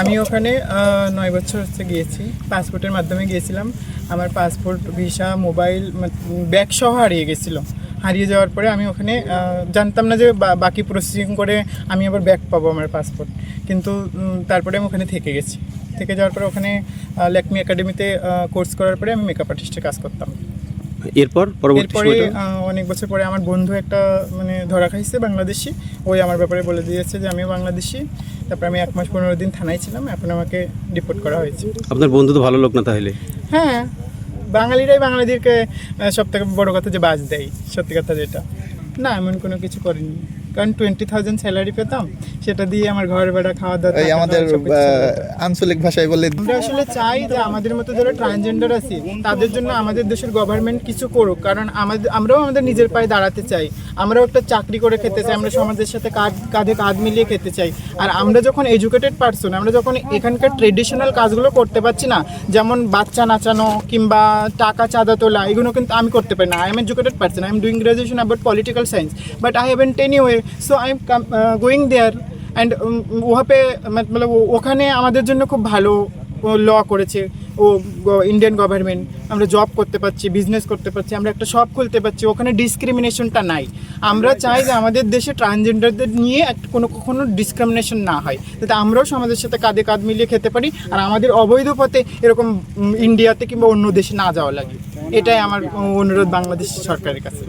আমি ওখানে নয় বছর হচ্ছে গিয়েছি। পাসপোর্টের মাধ্যমে গিয়েছিলাম। আমার পাসপোর্ট, ভিসা, মোবাইল ব্যাগ সহ হারিয়ে গেছিল। হারিয়ে যাওয়ার পরে আমি ওখানে জানতাম না যে বাকি প্রসেসিং করে আমি আবার ব্যাগ পাবো আমার পাসপোর্ট। কিন্তু তারপরে আমি ওখানে থেকে গেছি। থেকে যাওয়ার পরে ওখানে ল্যাকমি একাডেমিতে কোর্স করার পরে আমি মেকআপ আর্টিস্টে কাজ করতাম। এরপর পরবর্তী সময়টা? অনেক বছর পরে আমার বন্ধু একটা মানে ধরা খাইছে বাংলাদেশি। ওই আমার ব্যাপারে বলে দিয়েছে যে আমিও বাংলাদেশি। তারপরে আমি এক মাস পনেরো দিন থানায় ছিলাম এখন আমাকে ডিপোর্ট করা হয়েছে। আপনার বন্ধু তো ভালো লোক না তাহলে? হ্যাঁ বাঙালিরাই বাঙালিদেরকে সব থেকে বড় কথা যে বাজ দেয় সত্যি কথা যেটা। না এমন কোনো কিছু করিনি কারণ টোয়েন্টি থাউজেন্ড স্যালারি পেতাম সেটা দিয়ে আমার ঘর ভাড়া খাওয়া দাওয়া এই আমাদের আঞ্চলিক ভাষায় বলে আমরা আসলে চাই যে আমাদের মতো যারা ট্রান্সজেন্ডার আছি তাদের জন্য আমাদের দেশের গভর্নমেন্ট কিছু করুক কারণ আমাদের আমরাও আমাদের নিজের পায়ে দাঁড়াতে চাই। আমরাও একটা চাকরি করে খেতে চাই আমরা সমাজের সাথে কাঁধ কাঁধে কাঁধ মিলিয়ে খেতে চাই। আর আমরা যখন এডুকেটেড পারসন আমরা যখন এখানকার ট্রেডিশনাল কাজগুলো করতে পারছি না যেমন বাচ্চা নাচানো কিংবা টাকা চাঁদা তোলা এগুলো কিন্তু আমি করতে পারি না। I am educated person I am doing graduation about political science but I haven ten you so I am going there and ওহাপে মানে ওখানে আমাদের জন্য খুব ভালো ল করেছে ও ইন্ডিয়ান গভর্নমেন্ট আমরা জব করতে পারছি বিজনেস করতে পারছি আমরা একটা শপ খুলতে পারছি ওখানে ডিসক্রিমিনেশনটা নাই। আমরা চাই যে আমাদের দেশে ট্রান্সজেন্ডারদের নিয়ে একটা কোনো কখনো ডিসক্রিমিনেশন না হয়। যাতে আমরাও সমাজের সাথে কাঁধে কাঁধ মিলিয়ে খেতে পারি আর আমাদের অবৈধ পথে এরকম ইন্ডিয়াতে কিংবা অন্য দেশে না যাওয়া লাগে। এটাই আমার অনুরোধ বাংলাদেশ সরকারের কাছে।